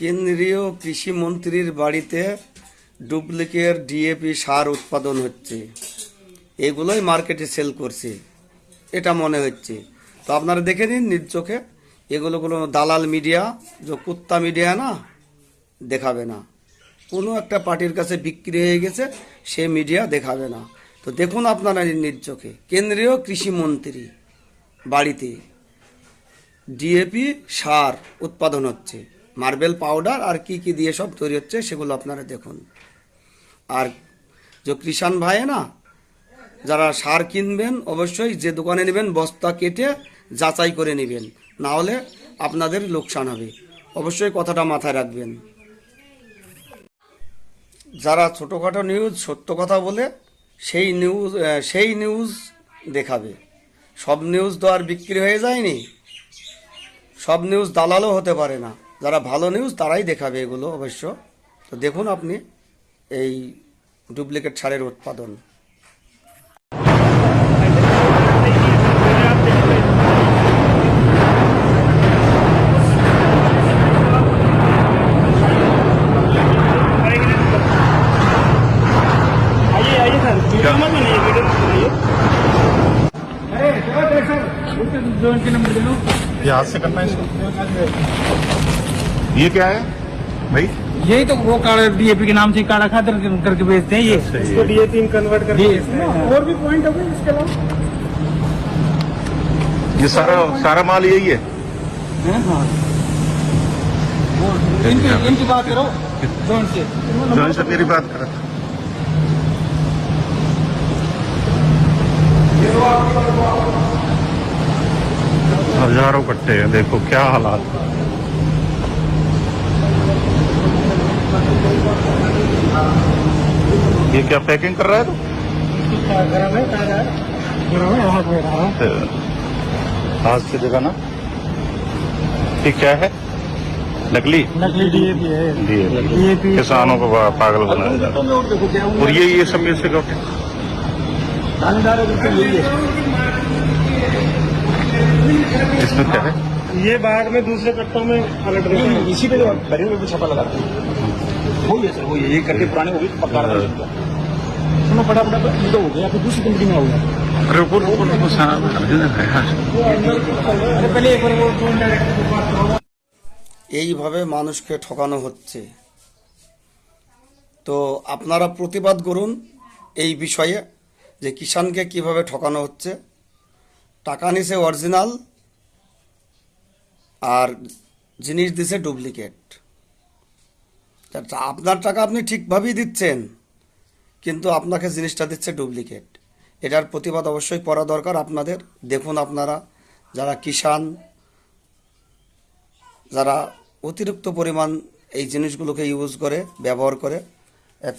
কেন্দ্রীয় কৃষিমন্ত্রীর বাড়িতে duplicate DAP সার উৎপাদন হচ্ছে। এগুলোই মার্কেটে সেল করছে। এটা মনে হচ্ছে। তো আপনারা দেখে নিন নিজ চোখে। এগুলো কোনো দালাল মিডিয়া যে কুত্তা মিডিয়া না, দেখাবে না। কোনো একটা পার্টির কাছে বিক্রি হয়ে গেছে, সে মিডিয়া দেখাবে না। তো দেখুন আপনারা নিজ চোখে। কেন্দ্রীয় কৃষিমন্ত্রী বাড়িতে ডিএপি সার উৎপাদন হচ্ছে। মার্বেল পাউডার আর কি কি দিয়ে সব তৈরি হচ্ছে সেগুলো আপনারা দেখুন। আর যে কৃষাণ ভাই না, যারা সার কিনবেন অবশ্যই যে দোকানে নেবেন বস্তা কেটে যাচাই করে নেবেন। না হলে আপনাদের লোকসান হবে। অবশ্যই কথাটা মাথায় রাখবেন। যারা ছোটোখাটো নিউজ সত্য কথা বলে সেই নিউজ সেই নিউজ দেখাবে। সব নিউজ তো আর বিক্রি হয়ে যায়নি। সব নিউজ দালালও হতে পারে না। যারা ভালো নিউজ তারাই দেখাবে এগুলো অবশ্য তো দেখুন আপনি এই ডুপ্লিকেট সারের উৎপাদন आइए आइए सर वीडियो मत बनाइए वीडियो मत बनाइए जो इनके नंबर दे दो ये हाथ से करना है इसको ये क्या है? भाई? यही तो वो काला डीएपी के नाम से काला खातर करके बेचते हैं ये। इसको डीएपी कन्वर्ट करके और भी पॉइंट होंगे इसके अलावा? ये सारा सारा माल यही है? हाँ? इनकी इनकी बात करो जोन से। जो से मेरी बात कर। हज़ारों कट्टे हैं देखो क्या हालात। है। ये क्या पैकिंग कर रहा है तू? गरम है। है गरम है हाथ में हाथ से देखा ना? ये क्या है? नकली? नकली डीएपी है। डीएपी किसानों को पागल बनाया जा रहा है। और ये ये सब में से कब? है इसमें क्या है? ये बाद में दूसरे कट्टों में पलट देते हैं। इसी पे जो बैरियर में भी छापा लगाते हैं। वही है सर वही है ये करके पुराने हो गए पक्का सुनो बड़ा बड़ा ये तो हो गया फिर दूसरी कंपनी में हो गया अरे ऊपर ऊपर ऊपर सारा है। अरे पहले एक बार वो फोन डायरेक्ट बात करो এইভাবে মানুষকে ঠকানো হচ্ছে তো আপনারা প্রতিবাদ করুন এই বিষয়ে যে কিষানকে কিভাবে ঠকানো হচ্ছে টাকা নিছে অরিজিনাল আর জিনিস দিছে ডুপ্লিকেট তা আপনার টাকা আপনি ঠিকভাবেই দিচ্ছেন, কিন্তু আপনাকে জিনিসটা দিচ্ছে ডুপ্লিকেট। এটার প্রতিবাদ অবশ্যই করা দরকার আপনাদের। দেখুন আপনারা, যারা কিষান যারা অতিরিক্ত পরিমাণ এই জিনিসগুলোকে ইউজ করে, ব্যবহার করে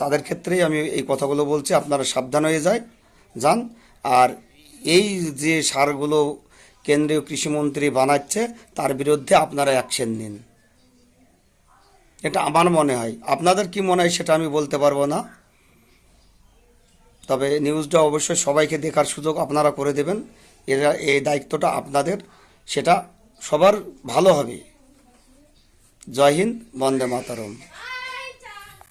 তাদের ক্ষেত্রেই আমি এই কথাগুলো বলছি, আপনারা সাবধান হয়ে যায়, যান। আর এই যে সারগুলো কেন্দ্রীয় কৃষিমন্ত্রী বানাচ্ছে, তার বিরুদ্ধে আপনারা অ্যাকশন নিন। এটা আমার মনে হয়। আপনাদের কি মনে হয় সেটা আমি বলতে পারব না। তবে নিউজটা অবশ্যই সবাইকে দেখার সুযোগ আপনারা করে দেবেন। এরা এই দায়িত্বটা আপনাদের, সেটা সবার ভালো হবে। জয় হিন্দ, বন্দে মাতারম।